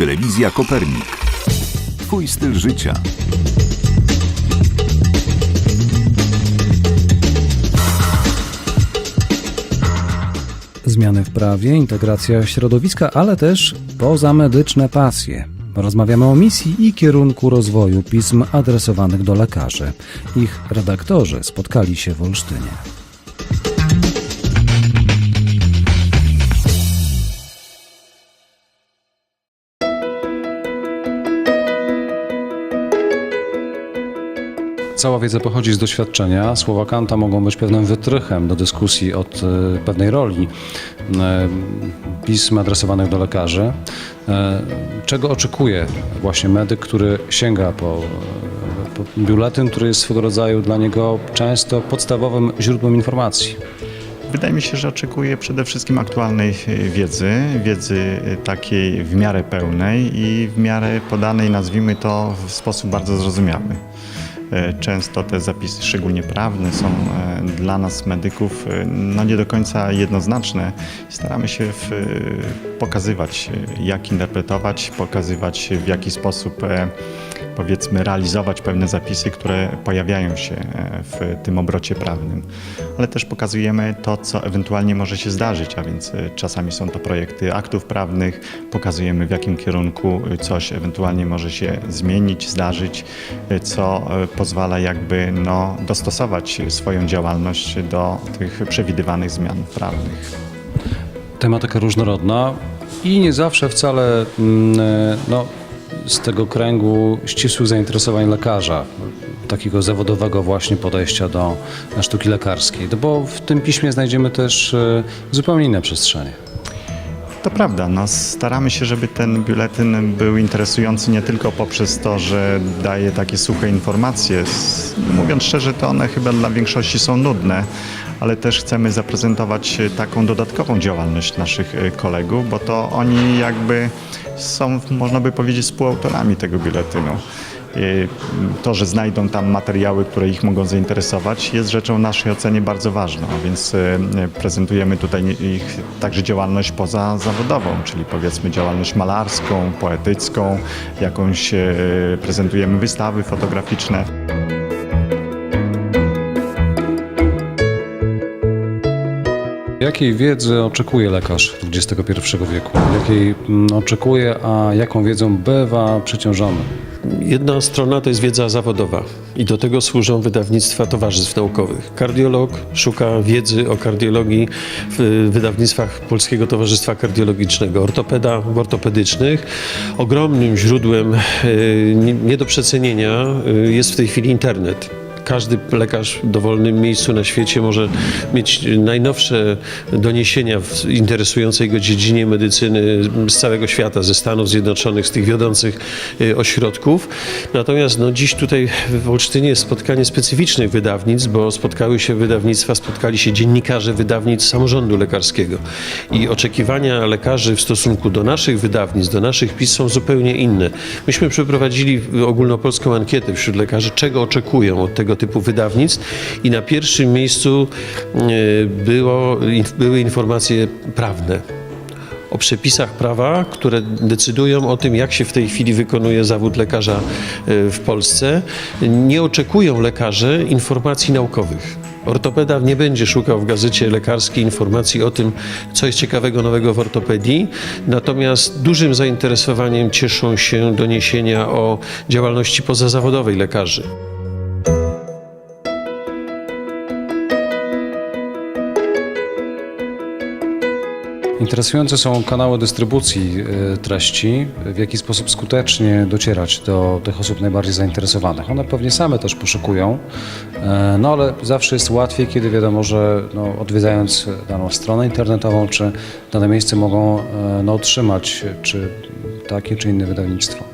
Telewizja Kopernik. Twój styl życia. Zmiany w prawie, integracja środowiska, ale też pozamedyczne pasje. Rozmawiamy o misji i kierunku rozwoju pism adresowanych do lekarzy. Ich redaktorzy spotkali się w Olsztynie. Cała wiedza pochodzi z doświadczenia. Słowa Kanta mogą być pewnym wytrychem do dyskusji od e, pewnej roli e, pism adresowanych do lekarzy. E, Czego oczekuje właśnie medyk, który sięga po, biuletyn, który jest swego rodzaju dla niego często podstawowym źródłem informacji? Wydaje mi się, że oczekuję przede wszystkim aktualnej wiedzy, wiedzy takiej w miarę pełnej i w miarę podanej, nazwijmy to, w sposób bardzo zrozumiały. E, Często te zapisy, szczególnie prawne, są e, dla nas medyków e, no nie do końca jednoznaczne. Staramy się w, pokazywać, jak interpretować, pokazywać w jaki sposób powiedzmy realizować pewne zapisy, które pojawiają się e, w tym obrocie prawnym. Ale też pokazujemy to, co ewentualnie może się zdarzyć, a więc e, czasami są to projekty aktów prawnych, pokazujemy w jakim kierunku e, coś ewentualnie może się zmienić, zdarzyć, co pozwala jakby no, dostosować swoją działalność do tych przewidywanych zmian prawnych. Tematyka różnorodna i nie zawsze wcale mm, no, z tego kręgu ścisłych zainteresowań lekarza, takiego zawodowego właśnie podejścia do sztuki lekarskiej. No bo w tym piśmie znajdziemy też e, zupełnie inne przestrzenie. To prawda, no, staramy się, żeby ten biuletyn był interesujący nie tylko poprzez to, że daje takie suche informacje. Mówiąc szczerze, to one chyba dla większości są nudne, ale też chcemy zaprezentować e, taką dodatkową działalność naszych e, kolegów, bo to oni jakby są, można by powiedzieć, współautorami tego biuletynu. Y, To, że znajdą tam materiały, które ich mogą zainteresować, jest rzeczą w naszej ocenie bardzo ważną, więc prezentujemy tutaj ich także działalność pozazawodową, czyli powiedzmy działalność malarską, poetycką, jakąś prezentujemy wystawy fotograficzne. Jakiej wiedzy oczekuje lekarz XXI wieku? Jakiej mm, oczekuje, a jaką wiedzą bywa przeciążony? Jedna strona to jest wiedza zawodowa i do tego służą wydawnictwa towarzystw naukowych. Kardiolog szuka wiedzy o kardiologii w wydawnictwach Polskiego Towarzystwa Kardiologicznego. Ortopeda w ortopedycznych. Ogromnym źródłem e, nie do przecenienia e, jest w tej chwili internet. Każdy lekarz w dowolnym miejscu na świecie może mieć najnowsze doniesienia w interesującej go dziedzinie medycyny z całego świata, ze Stanów Zjednoczonych, z tych wiodących y, ośrodków. Natomiast no, dziś tutaj w Olsztynie jest spotkanie specyficznych wydawnictw, bo spotkały się wydawnictwa, spotkali się dziennikarze wydawnictw samorządu lekarskiego. I oczekiwania lekarzy w stosunku do naszych wydawnictw, do naszych pism są zupełnie inne. Myśmy przeprowadzili ogólnopolską ankietę wśród lekarzy, czego oczekują od tego typu wydawnictw i na pierwszym miejscu e, było, były informacje prawne o przepisach prawa, które decydują o tym, jak się w tej chwili wykonuje zawód lekarza e, w Polsce. Nie oczekują lekarze informacji naukowych. Ortopeda nie będzie szukał w gazecie lekarskiej informacji o tym, co jest ciekawego nowego w ortopedii, natomiast dużym zainteresowaniem cieszą się doniesienia o działalności pozazawodowej lekarzy. Interesujące są kanały dystrybucji e, treści, w jaki sposób skutecznie docierać do tych osób najbardziej zainteresowanych. One pewnie same też poszukują, e, no ale zawsze jest łatwiej, kiedy wiadomo, że no, odwiedzając daną stronę internetową czy dane miejsce mogą e, no, otrzymać czy takie czy inne wydawnictwo.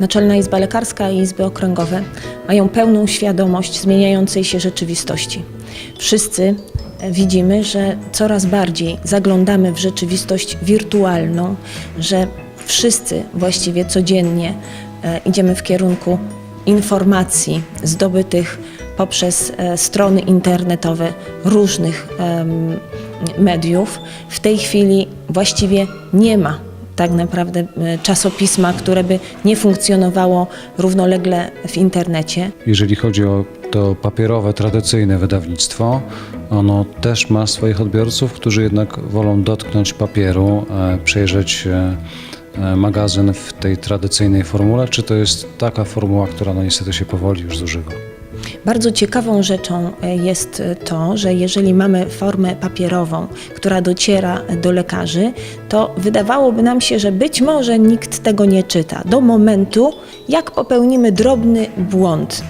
Naczelna Izba Lekarska i Izby Okręgowe mają pełną świadomość zmieniającej się rzeczywistości. Wszyscy widzimy, że coraz bardziej zaglądamy w rzeczywistość wirtualną, że wszyscy właściwie codziennie e, idziemy w kierunku informacji zdobytych poprzez e, strony internetowe różnych mediów. W tej chwili właściwie nie ma tak naprawdę e, czasopisma, które by nie funkcjonowało równolegle w internecie. Jeżeli chodzi o to papierowe, tradycyjne wydawnictwo, ono też ma swoich odbiorców, którzy jednak wolą dotknąć papieru, e, przejrzeć e, e, magazyn w tej tradycyjnej formule, czy to jest taka formuła, która no niestety się powoli już zużywa? Bardzo ciekawą rzeczą jest to, że jeżeli mamy formę papierową, która dociera do lekarzy, to wydawałoby nam się, że być może nikt tego nie czyta do momentu, jak popełnimy drobny błąd.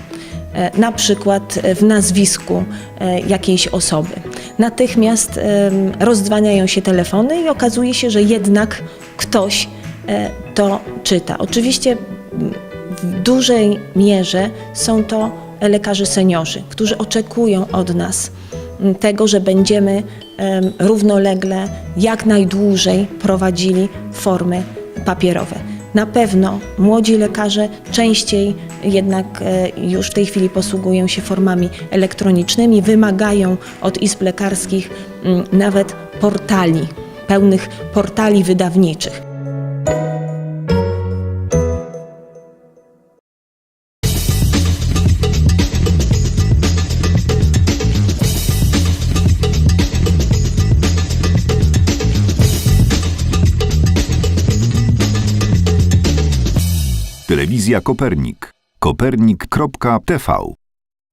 E, Na przykład w nazwisku e, jakiejś osoby. Natychmiast rozdzwaniają się telefony i okazuje się, że jednak ktoś e, to czyta. Oczywiście w dużej mierze są to lekarze seniorzy, którzy oczekują od nas tego, że będziemy em, równolegle jak najdłużej prowadzili formy papierowe. Na pewno młodzi lekarze częściej jednak e, już w tej chwili posługują się formami elektronicznymi, wymagają od izb lekarskich m, nawet portali, pełnych portali wydawniczych. Telewizja Kopernik. Kopernik.tv